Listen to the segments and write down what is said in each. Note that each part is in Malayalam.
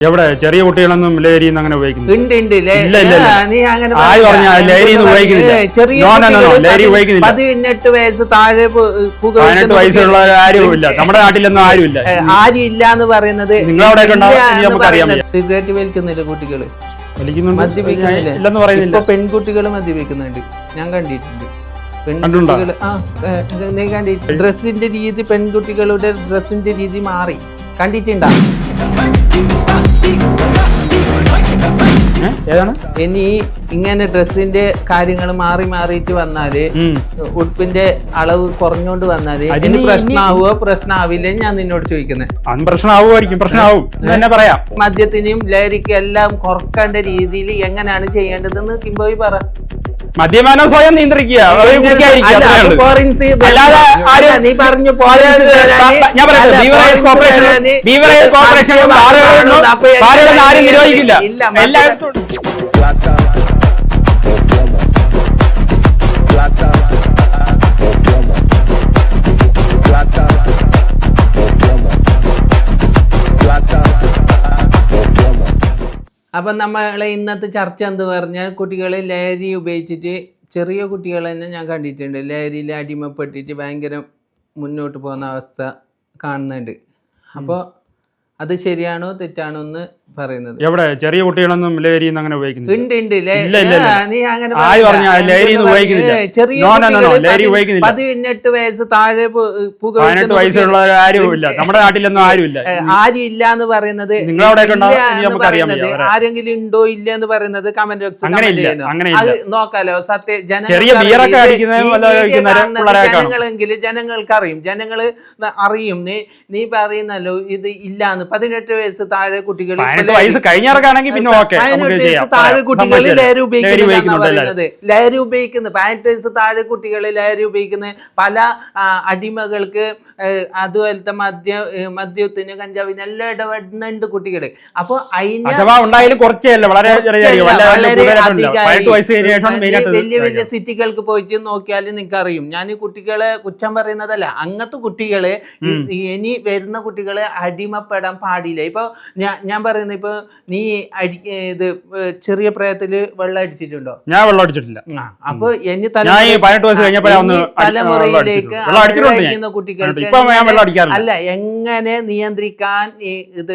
എവിടെ? ചെറിയ കുട്ടികളൊന്നും ലഹരി അങ്ങനെ ഉപയോഗിക്കുന്നില്ല? പതിനെട്ട് വയസ്സ് താഴെ പു- പുകവലിക്കുന്ന പതിനെട്ട് വയസ്സുള്ള ആരുമില്ല. നമ്മുടെ നാട്ടിലൊന്നും ആരുമില്ല. ആരും ഇല്ല എന്ന് പറയുന്നത് സിഗരറ്റ് വലിക്കുന്നില്ല കുട്ടികൾ? മദ്യപിക്കുന്നില്ല? പറയുന്നില്ല. ഇപ്പൊ പെൺകുട്ടികൾ മദ്യപിക്കുന്നുണ്ട്. ഞാൻ കണ്ടിട്ടുണ്ട്. പെൺകുട്ടികൾ ആ നീ കണ്ടിട്ടുണ്ട് ഡ്രസ്സിന്റെ രീതി പെൺകുട്ടികളുടെ ഡ്രസ്സിന്റെ രീതി മാറി. കണ്ടിട്ടുണ്ടാ? ഏ? ഏതാണ്? ഇനി ഇങ്ങനെ ഡ്രസ്സിന്റെ കാര്യങ്ങൾ മാറി മാറിയിട്ട് വന്നാൽ ഉടുപ്പിന്റെ അളവ് കുറഞ്ഞോണ്ട് വന്നാൽ അതിന് പ്രശ്നമാവുമോ പ്രശ്നമാവില്ലേ ഞാൻ നിന്നോട് ചോദിക്കുന്നത് പ്രശ്നമാവുമായിരിക്കും പ്രശ്നമാവും തന്നെ പറയാം. മദ്യത്തിനും ലഹരിക്കും എല്ലാം കുറക്കേണ്ട രീതിയിൽ എങ്ങനെയാണ് ചെയ്യേണ്ടതെന്ന് കിംബോയി പറ. മദ്യപാനം സ്വയം നിയന്ത്രിക്കുക. അല്ലാതെ ആരും- നീ പറഞ്ഞു ഞാൻ അല്ല, ബീവറേജ് foreign's അപ്പൊ നമ്മളെ ഇന്നത്തെ ചർച്ച എന്ന് പറഞ്ഞാൽ കുട്ടികൾ ലഹരി ഉപയോഗിച്ചിട്ട് ചെറിയ കുട്ടികൾ തന്നെ ഞാൻ കണ്ടിട്ടുണ്ട്. ലഹരിയിൽ അടിമപ്പെട്ടിട്ട് ഭയങ്കര മുന്നോട്ട് പോകുന്ന അവസ്ഥ കാണുന്നുണ്ട്. അപ്പോൾ അത് ശരിയാണോ തെറ്റാണോ എന്ന് പറയുന്നത്. എവിടെ? ചെറിയ കുട്ടികളൊന്നും ലഹരി അങ്ങനെ ഉപയോഗിക്കുന്നില്ല. പതിനെട്ട് വയസ്സ് താഴെ പതിനെട്ട് വയസ്സുള്ള ആരുമില്ല. നമ്മുടെ നാട്ടിലൊന്നും ആരുമില്ല. ആരും ഇല്ല എന്ന് പറയുന്നത്. ആരെങ്കിലും ഉണ്ടോ ഇല്ല എന്ന് പറയുന്നത് കമന്റ് ബോക്സ്. നോക്കാലോ. സത്യ ചെറിയ. ജനങ്ങളെങ്കിൽ ജനങ്ങൾക്ക് അറിയും. ജനങ്ങൾ അറിയും. നീ നീ പറയുന്നല്ലോ ഇത് ഇല്ലാന്ന്. പതിനെട്ട് വയസ്സ് താഴെ കുട്ടികൾ പതിനെട്ട് വയസ്സ് കഴിഞ്ഞിറക്കാണെങ്കിൽ പിന്നെ ഓക്കെ താഴെ കുട്ടികളിൽ കുട്ടികൾ ലഹരി ലഹരി ഉപയോഗിക്കുന്ന ഉപയോഗിക്കുന്നുണ്ട്. പറയുന്നത്. ലഹരി ഉപയോഗിക്കുന്നത് പതിനെട്ട് വയസ്സ് താഴെ കുട്ടികൾ ലഹരി ഉപയോഗിക്കുന്ന പല അടിമകൾക്ക് അതുപോലത്തെ മദ്യ മദ്യത്തിന് കഞ്ചാവിന് എല്ലാം ഇടപെടുന്നുണ്ട് കുട്ടികൾ അപ്പൊ അതിന് അഥവാ ഉണ്ടായാലും കുറച്ചല്ല? വളരെ വലിയ വലിയ സിറ്റികൾക്ക് പോയിട്ട് നോക്കിയാൽ നിങ്ങൾക്ക് അറിയും ഞാൻ ഈ കുട്ടികളെ കുറ്റം പറയുന്നതല്ല. അങ്ങനത്തെ കുട്ടികളെ ഇനി വരുന്ന കുട്ടികളെ അടിമപ്പെടാൻ പാടില്ല. ഇപ്പൊ ഞാൻ ഞാൻ പറയുന്നത് ഇപ്പൊ നീ അടി ഇത് ചെറിയ പ്രായത്തിൽ വെള്ളം അടിച്ചിട്ടുണ്ടോ? ഞാൻ വെള്ളം അടിച്ചിട്ടില്ല. അപ്പൊ എന്നെ തലമുറയിലേക്ക്. കുട്ടികൾക്ക് അല്ല എങ്ങനെ നിയന്ത്രിക്കാൻ ഇത്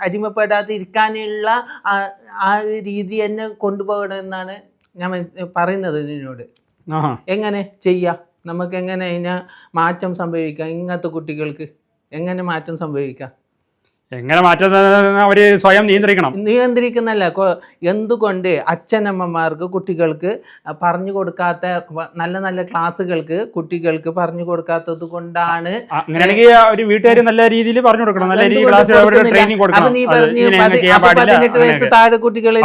അടിമപ്പെടാതിരിക്കാനുള്ള ആ- ആ രീതി തന്നെ കൊണ്ടുപോകണമെന്നാണ് ഞാൻ പറയുന്നത് നിന്നോട്. എങ്ങനെ ചെയ്യാം? നമുക്ക് എങ്ങനെ അതിനെ മാറ്റം സംഭവിക്കാം ഇങ്ങനത്തെ കുട്ടികൾക്ക്? എങ്ങനെ മാറ്റം സംഭവിക്കാം? എങ്ങനെ മാറ്റുന്നത് അവർ സ്വയം നിയന്ത്രിക്കണം. നിയന്ത്രിക്കുന്നല്ല എന്തുകൊണ്ട് അച്ഛനമ്മമാർക്ക് കുട്ടികൾക്ക് പറഞ്ഞു കൊടുക്കാത്ത നല്ല നല്ല ക്ലാസ്സുകൾക്ക് കുട്ടികൾക്ക് പറഞ്ഞു കൊടുക്കാത്തത് കൊണ്ടാണ് അങ്ങനെയാണെങ്കിൽ ഒരു വീട്ടുകാർ നല്ല രീതിയിൽ പറഞ്ഞു കൊടുക്കണം. നല്ല രീതിയിൽ ക്ലാസ് ട്രെയിനിങ് കൊടുക്കണം. പതിനെട്ട് വയസ്സ് താഴെ കുട്ടികളിൽ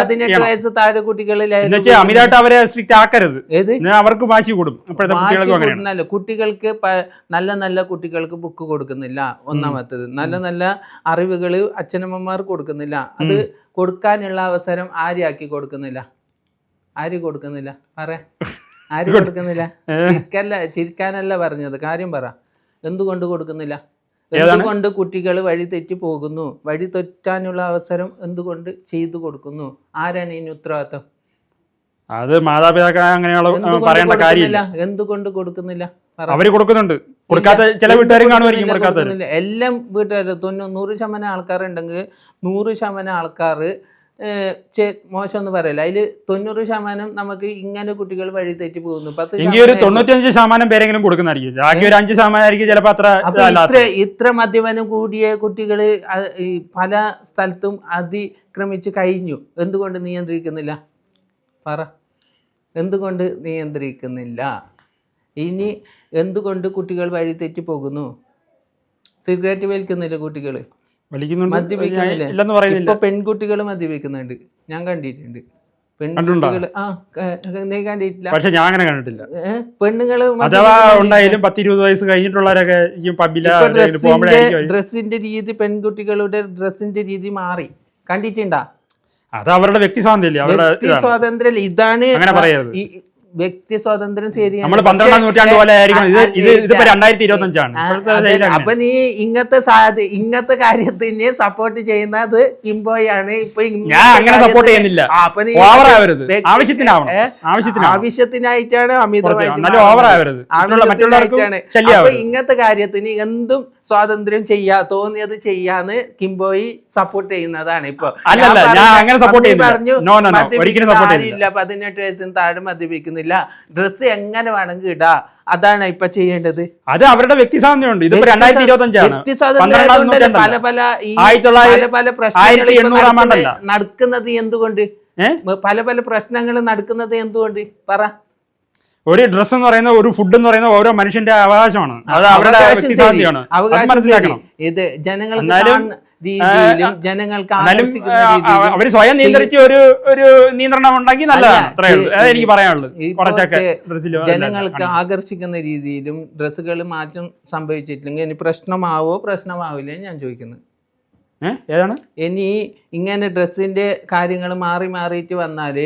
പതിനെട്ട് വയസ്സ് താഴെ കുട്ടികളിൽ? അമിതമായിട്ട് അവരെ സ്ട്രിക്റ്റ് ആക്കരുത്. അവർക്ക് വാശി കൂടും. കുട്ടികൾക്കും നല്ല നല്ല കുട്ടികൾക്ക് ബുക്ക് കൊടുക്കുന്നില്ല. ഒന്നാമത്തത് നല്ല നല്ല അറിവുകൾ അച്ഛനമ്മമാർ കൊടുക്കുന്നില്ല. അത് കൊടുക്കാനുള്ള അവസരം ആര്യാക്കി കൊടുക്കുന്നില്ല? ആര് കൊടുക്കുന്നില്ല? പറ. ആര് കൊടുക്കുന്നില്ല? ചിരിക്കല്ല ചിരിക്കാനല്ല പറഞ്ഞത്. കാര്യം പറ. എന്തുകൊണ്ട് കൊടുക്കുന്നില്ല? എന്തുകൊണ്ട് കുട്ടികൾ വഴി തെറ്റി പോകുന്നു? വഴി തെറ്റാനുള്ള അവസരം എന്തുകൊണ്ട് ചെയ്തു കൊടുക്കുന്നു? ആരാണ് ഇതിന് ഉത്തരവാദിത്തം അത് മാതാപിതാക്കൾ അങ്ങനെയുള്ള എന്തുകൊണ്ട് പറയേണ്ട കാര്യമില്ല. കൊടുക്കുന്നില്ല? എന്തുകൊണ്ട് കൊടുക്കുന്നില്ല? പറ. അവർ കൊടുക്കുന്നുണ്ട്. കൊടുക്കാത്ത ചില വീട്ടുകാരും കാണുമായിരിക്കും കൊടുക്കാത്ത എല്ലാം വീട്ടുകാർ തൊണ്ണൂ നൂറ് ശതമാനം ആൾക്കാരുണ്ടെങ്കിൽ നൂറ് ശതമാനം ആൾക്കാർ മോശമൊന്നും പറയല്ല. അതിൽ തൊണ്ണൂറ് ശതമാനം നമുക്ക് ഇങ്ങനെ കുട്ടികൾ വഴി തെറ്റി പോകുന്നു. പത്ത് ഒരു തൊണ്ണൂറ്റഞ്ച് ശതമാനം പേരെങ്കിലും കൊടുക്കുന്നതായിരിക്കും. ബാക്കി ഒരു അഞ്ച് ആയിരിക്കും അത്ര ഇത്ര ഇത്ര മദ്യപാനം കൂടിയ കുട്ടികൾ പല സ്ഥലത്തും അതിക്രമിച്ച് കഴിഞ്ഞു. എന്തുകൊണ്ട് നിയന്ത്രിക്കുന്നില്ല? പറ. എന്തുകൊണ്ട് നിയന്ത്രിക്കുന്നില്ല? ഇനി എന്തുകൊണ്ട് കുട്ടികൾ വഴി തെറ്റി പോകുന്നു? സിഗരറ്റ് വലിക്കുന്നില്ല കുട്ടികൾ മദ്യപിക്കുന്നില്ല? ഇപ്പൊ പെൺകുട്ടികൾ മദ്യപിക്കുന്നുണ്ട്. ഞാൻ കണ്ടിട്ടുണ്ട്. പെൺകുട്ടികൾ ആ ക- നീ കണ്ടിട്ടില്ല? പക്ഷെ ഞാൻ അങ്ങനെ കണ്ടിട്ടില്ല. ഏ? പെണ്ണുങ്ങൾ അഥവാ മദ്യപിക്കുന്നുണ്ട്. ഉണ്ടായാലും പത്തിരുപത് വയസ്സ് കഴിഞ്ഞിട്ടുള്ളവരൊക്കെ ഡ്രസ്സിന്റെ രീതി പെൺകുട്ടികളുടെ ഡ്രസ്സിന്റെ രീതി മാറി. കണ്ടിട്ടുണ്ടാ? അത് അവരുടെ വ്യക്തി സ്വാതന്ത്ര്യമല്ലേ അവരുടെ വ്യക്തി സ്വാതന്ത്ര്യം ഇതാണ് അങ്ങനെ പറയരുത്. വ്യക്തി സ്വാതന്ത്ര്യം ശരിയാണ്. നമ്മൾ പന്ത്രണ്ടാം നൂറ്റാണ്ട് പോലെ ആയിരിക്കും ഇത് ഇത് ഇതിപ്പോ രണ്ടായിരത്തി ഇരുപത്തി അഞ്ചാണ് അപ്പൊ നീ ഇങ്ങത്തെ ഇങ്ങത്തെ ഇങ്ങനത്തെ കാര്യത്തിന് സപ്പോർട്ട് ചെയ്യുന്നത് കിംബോയ് ആണ് ഇപ്പൊ ഞാൻ അങ്ങനെ സപ്പോർട്ട് ചെയ്യുന്നില്ല. ആ, അപ്പൊ നീ ഓവർ ആവരുത്. ആവശ്യത്തിനാവണം. ആവശ്യത്തിനായിട്ടാണ് അമിതമായിട്ട് മറ്റുള്ളവർക്കും ഇങ്ങനത്തെ കാര്യത്തിന് എന്തും സ്വാതന്ത്ര്യം ചെയ്യാ തോന്നിയത് ചെയ്യാന്ന് കിംബോയി സപ്പോർട്ട് ചെയ്യുന്നതാണ് ഇപ്പൊ. പറഞ്ഞു, ആരുമില്ല. പതിനെട്ട് വയസ്സിന് താഴെ മദ്യപിക്കുന്നില്ല. ഡ്രസ്സ് എങ്ങനെ വേണമെങ്കിൽ ഇടാ. അതാണ് ഇപ്പൊ ചെയ്യേണ്ടത്. അത് അവരുടെ വ്യക്തി സ്വാതന്ത്ര്യമുണ്ട് ഇതിപ്പോ രണ്ടായിരത്തി ഇരുപത്തി അഞ്ചാണ് പല പല ഈ പല പല പ്രശ്നങ്ങൾ നടക്കുന്നത് എന്തുകൊണ്ട്? പല പല പ്രശ്നങ്ങൾ നടക്കുന്നത് എന്തുകൊണ്ട്? പറ. ഒരു ഡ്രസ് എന്ന് പറയുന്ന ഒരു ഫുഡ് എന്ന് പറയുന്ന ഓരോ മനുഷ്യന്റെ അവകാശമാണ്. അത് അവരുടെ വ്യക്തിസാധ്യമാണ് മനസ്സിലാക്കണം. ഇത് രീതിയിലും അവർ സ്വയം നിയന്ത്രിച്ച് ഒരു ഒരു നിയന്ത്രണം ഉണ്ടെങ്കിൽ നല്ലതാണ്. എനിക്ക് പറയാനുള്ളത്. കുറച്ചൊക്കെ ജനങ്ങൾക്ക് ആകർഷിക്കുന്ന രീതിയിലും ഡ്രസ്സുകൾ മാറ്റം സംഭവിച്ചിട്ടില്ലെങ്കിൽ ഇനി പ്രശ്നമാവോ പ്രശ്നമാവില്ലേ ഞാൻ ചോദിക്കുന്നത് ഏതാണ്? ഇനി ഇങ്ങനെ ഡ്രസ്സിന്റെ കാര്യങ്ങൾ മാറി മാറിയിട്ട് വന്നാൽ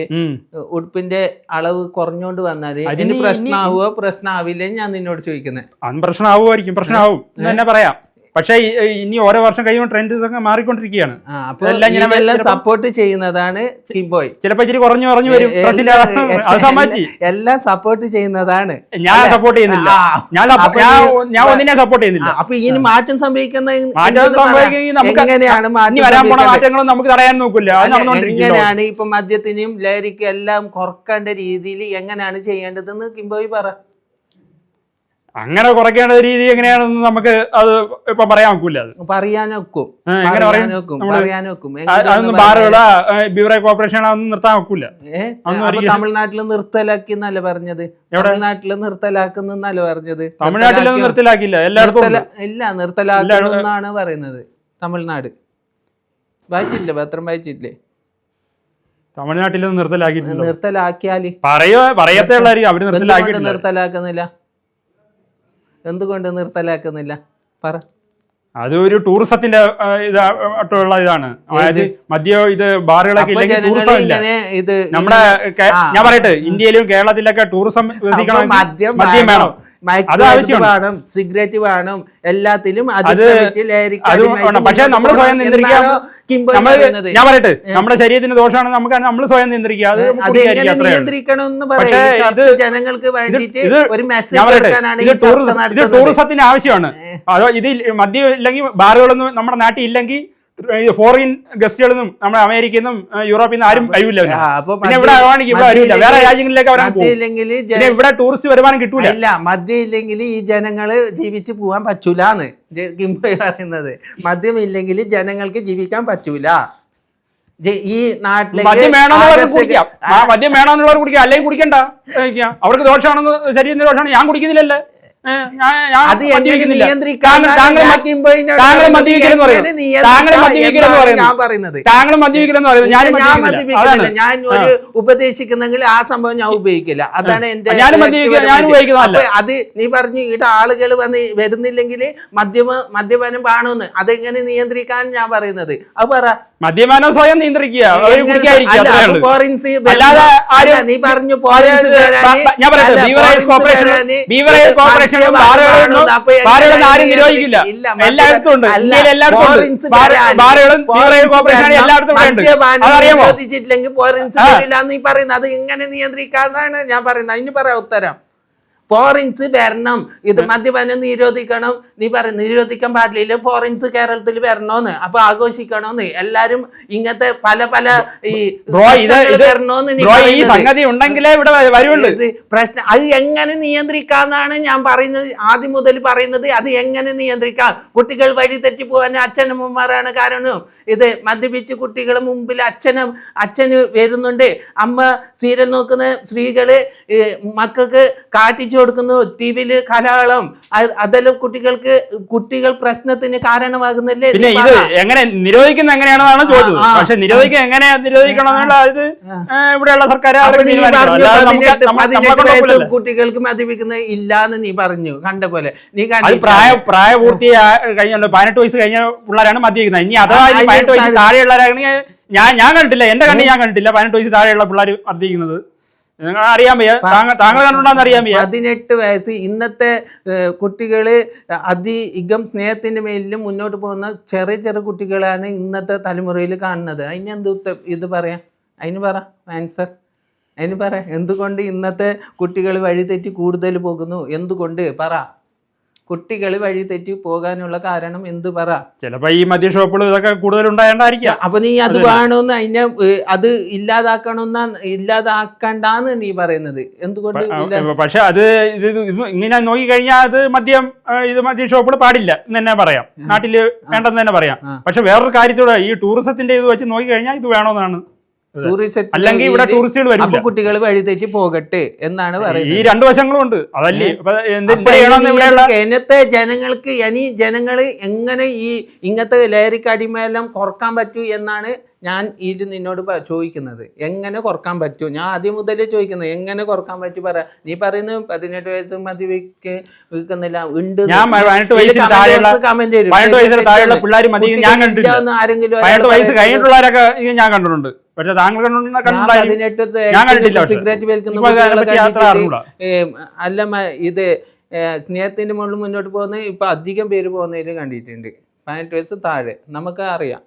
ഉടുപ്പിന്റെ അളവ് കുറഞ്ഞോണ്ട് വന്നാൽ അതിന് പ്രശ്നമാവോ പ്രശ്നമാവില്ലേ ഞാൻ നിന്നോട് ചോദിക്കുന്നത് പ്രശ്നമാവുമായിരിക്കും പ്രശ്നമാവും തന്നെ പറയാം? പക്ഷേ ഇനി ഓരോ വർഷം കഴിയുമ്പോൾ ട്രെൻഡ് ഇതൊക്കെ മാറിക്കൊണ്ടിരിക്കുകയാണ്. ഇങ്ങനെ സപ്പോർട്ട് ചെയ്യുന്നതാണ് ബോയ് ചിലപ്പോ ഇച്ചിരി കുറഞ്ഞു കുറഞ്ഞു വരും. എല്ലാം- എല്ലാം സപ്പോർട്ട് ചെയ്യുന്നതാണ്. ഞാൻ സപ്പോർട്ട് ചെയ്യുന്നില്ല. ഞാൻ ഞാൻ ഒന്നിനെ സപ്പോർട്ട് ചെയ്യുന്നില്ല. അപ്പൊ ഇനി മാറ്റം സംഭവിക്കുന്ന മാറ്റം? നമുക്ക് എങ്ങനെയാണ് മാറ്റം വരാൻ പോണ സംഭവിക്കുന്നത്? മാറ്റങ്ങളും നമുക്ക് തടയാൻ നോക്കില്ല. എങ്ങനെയാണ് ഇപ്പൊ മദ്യത്തിനും ലഹരിക്കും എല്ലാം കുറക്കേണ്ട രീതിയിൽ എങ്ങനെയാണ് ചെയ്യേണ്ടതെന്ന് കിംബോയ് പറ. അങ്ങനെ കുറയ്ക്കേണ്ട രീതി എങ്ങനെയാണെന്ന് നമുക്ക് അത് ഇപ്പൊ പറയാൻ ഒക്കില്ല അത് പറയാനൊക്കും എങ്ങനെ അതൊന്നും ബാറുകളാ കോർപ്പറേഷൻ അതൊന്നും നിർത്താൻ ഒരിക്കലും- തമിഴ്നാട്ടിൽ നിർത്തലാക്കി എന്നല്ല പറഞ്ഞത് തമിഴ്നാട്ടിൽ നിർത്തലാക്കുന്നല്ല പറഞ്ഞത്? തമിഴ്നാട്ടിലൊന്നും നിർത്തലാക്കില്ല എല്ലായിടത്തും ഇല്ല നിർത്തലാക്കുന്നാണ് പറയുന്നത്. തമിഴ്നാട്. വായിച്ചില്ലേ പത്രം വായിച്ചില്ലേ തമിഴ്നാട്ടിലൊന്നും നിർത്തലാക്കി നിർത്തലാക്കിയാൽ പറയോ പറയത്തേ അവർ നിർത്തലാക്കി നിർത്തലാക്കുന്നില്ല? എന്തുകൊണ്ട് നിർത്തലാക്കുന്നില്ല? പറ. അത് ഒരു ടൂറിസത്തിന്റെ ഇതായിട്ടുള്ള ഇതാണ്. അതായത് മദ്യം ഇത് ബാറുകളൊക്കെ ഇല്ലെങ്കിൽ ടൂറിസം ഇല്ല. നമ്മുടെ ഞാൻ പറയട്ടെ ഇന്ത്യയിലും കേരളത്തിലൊക്കെ ടൂറിസം വികസിക്കണം മദ്യം വേണം. മയക്കുമരുന്ന്. വേണം സിഗരറ്റ് വേണം എല്ലാത്തിലും പക്ഷേ നമ്മൾ സ്വയം നിയന്ത്രിക്കാൻ? ഞാൻ പറയട്ടെ. നമ്മുടെ ശരീരത്തിന് ദോഷമാണ് നമുക്ക് നമ്മൾ സ്വയം നിയന്ത്രിക്കുക. ജനങ്ങൾക്ക് വേണ്ടിയിട്ട് ഒരു മെസ്സേജ് ടൂറിസത്തിന് ആവശ്യമാണ്. അതോ ഇത് മദ്യം ഇല്ലെങ്കിൽ ബാറുകളൊന്നും നമ്മുടെ നാട്ടിൽ ഇല്ലെങ്കിൽ ഫോറിൻ ഗസ്റ്റുകളിൽ നിന്നും നമ്മുടെ അമേരിക്കയിൽ നിന്നും യൂറോപ്പിൽ നിന്ന് ആരും കഴിവില്ല പിന്നെ ഇവിടെ ആണെങ്കിൽ ഇവിടെ വരൂല വേറെ രാജ്യങ്ങളിലേക്ക് വരാൻ പിന്നെ ഇവിടെ ടൂറിസ്റ്റ് വരുമാനം കിട്ടൂല. ഇല്ല ഈ ജനങ്ങൾ ജീവിച്ചു പോവാൻ പറ്റൂലാന്ന് ജെ- കിംബോയ് പറയുന്നത്. മദ്യമില്ലെങ്കിൽ ജനങ്ങൾക്ക് ജീവിക്കാൻ പറ്റൂല. ഈ നാട്ടിലേക്ക് മദ്യം വേണമെന്നുള്ളവർ കുടിക്കാം. അല്ലെങ്കിൽ കുടിക്കണ്ട. അവർക്ക് ദോഷമാണെന്ന് ശരീരത്തിന് ദോഷമാണ്. ഞാൻ കുടിക്കുന്നില്ലല്ലേ? അത് താങ്കൾ-. ഞാൻ മദ്യപിക്കില്ലെന്ന് പറയുന്നത് ഒരു ഉപദേശിക്കുന്നെങ്കിൽ ആ സംഭവം ഞാൻ ഉപയോഗിക്കില്ല. അതാണ് എന്റെ. അത് നീ പറഞ്ഞു ഇവിടെ ആളുകൾ വന്ന് വരുന്നില്ലെങ്കിൽ മദ്യമ മദ്യപാനം വേണമെന്ന് അതെങ്ങനെ നിയന്ത്രിക്കാൻ ഞാൻ പറയുന്നത്? അത് പറ. മദ്യപാനം സ്വയം നിയന്ത്രിക്കുക. അല്ലാതെ നീ പറഞ്ഞു ഞാൻ പറയട്ടെ, ബീവറേജ് ബീവറേജ് കോർപ്പറേഷനും ആരും നിയന്ത്രി- നിരോധിക്കില്ല. എല്ലായിടത്തും ഉണ്ട്. ഇന്ത്യയിൽ എല്ലായിടത്തും ബാറുകളും ബീവറേജ് foreign's കോർപ്പറേഷനും എല്ലായിടത്തും ഉണ്ട്. അതറിയാമോ? നിരോധിച്ചിട്ടില്ലെങ്കിൽ. നീ പറയുന്നത്. അത് എങ്ങനെ നിയന്ത്രിക്കാന്നാണ് ഞാൻ പറയുന്നത്. അതിന് പറയാം ഉത്തരം. ഫോറിൻസ് വരണം. ഇത് മദ്യപാനം നിരോധിക്കണം. നീ പറ നിരോധിക്കാൻ പാടില്ല. ഫോറിൻസ് കേരളത്തിൽ വരണോന്ന്. അപ്പൊ ആഘോഷിക്കണോന്ന്. എല്ലാരും ഇങ്ങനത്തെ പല പല ഈ സംഗതി ഉണ്ടെങ്കിലേ ഇവിടെ വരുള്ളൂ. പ്രശ്നം അത് എങ്ങനെ നിയന്ത്രിക്കാന്നാണ് ഞാൻ പറയുന്നത്. ആദ്യം മുതൽ പറയുന്നത് അത് എങ്ങനെ നിയന്ത്രിക്കാം? കുട്ടികൾ വഴി തെറ്റി പോകാൻ അച്ഛനമ്മമാരാണ് കാരണം. ഇത് മദ്യപിച്ച് കുട്ടികളെ മുമ്പിൽ അച്ഛനും അച്ഛന് വരുന്നുണ്ട്. അമ്മ സീരിയൽ നോക്കുന്ന സ്ത്രീകൾ മക്കൾക്ക് കാട്ടിച്ചു കൊടുക്കുന്നു ടിവിയിൽ കലാളം അത് അതെല്ലാം കുട്ടികൾക്ക് കുട്ടികൾ പ്രശ്നത്തിന് കാരണമാകുന്നില്ലേ പിന്നെ ഇത്. എങ്ങനെ നിരോധിക്കുന്ന എങ്ങനെയാണെന്നാണ് ചോദിച്ചത്. പക്ഷെ നിരോധിക്കാൻ എങ്ങനെ നിരോധിക്കണം എന്നുള്ള ഇത് ഇവിടെയുള്ള സർക്കാർ. കുട്ടികൾക്ക് മദ്യപിക്കുന്ന ഇല്ലാന്ന് നീ പറഞ്ഞു കണ്ട പോലെ നീ. പ്രായ പ്രായപൂർത്തി കഴിഞ്ഞല്ലോ പതിനെട്ട് വയസ്സ് കഴിഞ്ഞ പിള്ളേരാണ് മദ്യപിക്കുന്നത് ഇനി അഥവാ പതിനെട്ട് വയസ്സ് താഴെ- താഴെയുള്ളവരാണെങ്കിൽ ഞാൻ ഞാൻ കണ്ടിട്ടില്ല എന്റെ കണ്ണി ഞാൻ കണ്ടിട്ടില്ല പതിനെട്ട് വയസ്സ് താഴെയുള്ള പിള്ളേർ മദ്യപിക്കുന്നത് നിങ്ങൾ അറിയാൻ വയ്യ താങ്കൾ താങ്കൾ കണ്ടുകൊണ്ടാന്ന് അറിയാൻ വയ്യ. പതിനെട്ട് വയസ്സ് ഇന്നത്തെ കുട്ടികൾ അധികം സ്നേഹത്തിന്റെ മേലിലും മുന്നോട്ട് പോകുന്ന ചെറിയ ചെറിയ കുട്ടികളാണ് ഇന്നത്തെ തലമുറയിൽ കാണുന്നത്. അതിനെന്ത് എന്ത് ഇത് പറയാം? അതിന് പറ ആൻസർ അതിന് പറ. എന്തുകൊണ്ട് ഇന്നത്തെ കുട്ടികൾ വഴിതെറ്റി കൂടുതൽ പോകുന്നു? എന്തുകൊണ്ട്? പറ. കുട്ടികൾ വഴി തെറ്റി പോകാനുള്ള കാരണം എന്ത് പറ? ചിലപ്പോ ഈ മദ്യ ഷോപ്പുകൾ ഇതൊക്കെ കൂടുതൽ ഉണ്ടായിരിക്കാം അപ്പൊ നീ അത് വേണമെന്ന് അതിനെ അത് ഇല്ലാതാക്കണമെന്ന ഇല്ലാതാക്കണ്ടാന്ന് നീ പറയുന്നത്. എന്തുകൊണ്ട് പക്ഷെ അത് ഇത് ഇത് ഇങ്ങനെ നോക്കിക്കഴിഞ്ഞാൽ അത് മദ്യം ഇത് മദ്യ ഷോപ്പുകൾ പാടില്ല എന്ന് തന്നെ പറയാം. നാട്ടിൽ വേണ്ടെന്ന് തന്നെ പറയാം. പക്ഷെ വേറൊരു കാര്യത്തോടെ ഈ ടൂറിസത്തിന്റെ ഇത് വെച്ച് നോക്കിക്കഴിഞ്ഞാൽ ഇത് വേണമെന്നാണ് അല്ലെങ്കിൽ ഇവിടെ ടൂറിസ്റ്റുകൾ വരും കുട്ടികൾ കുട്ടികൾ വഴിതെറ്റി പോകട്ടെ എന്നാണ് പറയുന്നത്. ഈ രണ്ട് വശങ്ങളും ഉണ്ട്. അതല്ലേ? ഇന്നത്തെ ജനങ്ങൾക്ക് ഇനി ജനങ്ങൾ എങ്ങനെ ഈ ഇങ്ങനത്തെ ലഹരിക്കടിമയെല്ലാം കുറയ്ക്കാൻ പറ്റൂ എന്നാണ് ഞാൻ ഇത് നിന്നോട് ചോദിക്കുന്നത് എങ്ങനെ കുറയ്ക്കാൻ പറ്റും? ഞാൻ ആദ്യം മുതലേ ചോദിക്കുന്നത് എങ്ങനെ കുറയ്ക്കാൻ പറ്റും? പറ. നീ പറയുന്നത് പതിനെട്ട് വയസ്സ് മതി വിൽക്ക് വിൽക്കുന്നില്ല ഉണ്ട് ഞാൻ കണ്ടിട്ടുണ്ട്. പക്ഷെ താങ്കൾ. സിഗരറ്റ് വലിക്കുന്ന അല്ല ഇത് സ്നേഹത്തിന്റെ മുകളിൽ മുന്നോട്ട് പോകുന്ന ഇപ്പൊ അധികം പേര് പോകുന്നതിൽ കണ്ടിട്ടുണ്ട്. പതിനെട്ട് വയസ്സ് താഴെ. നമുക്ക് അറിയാം.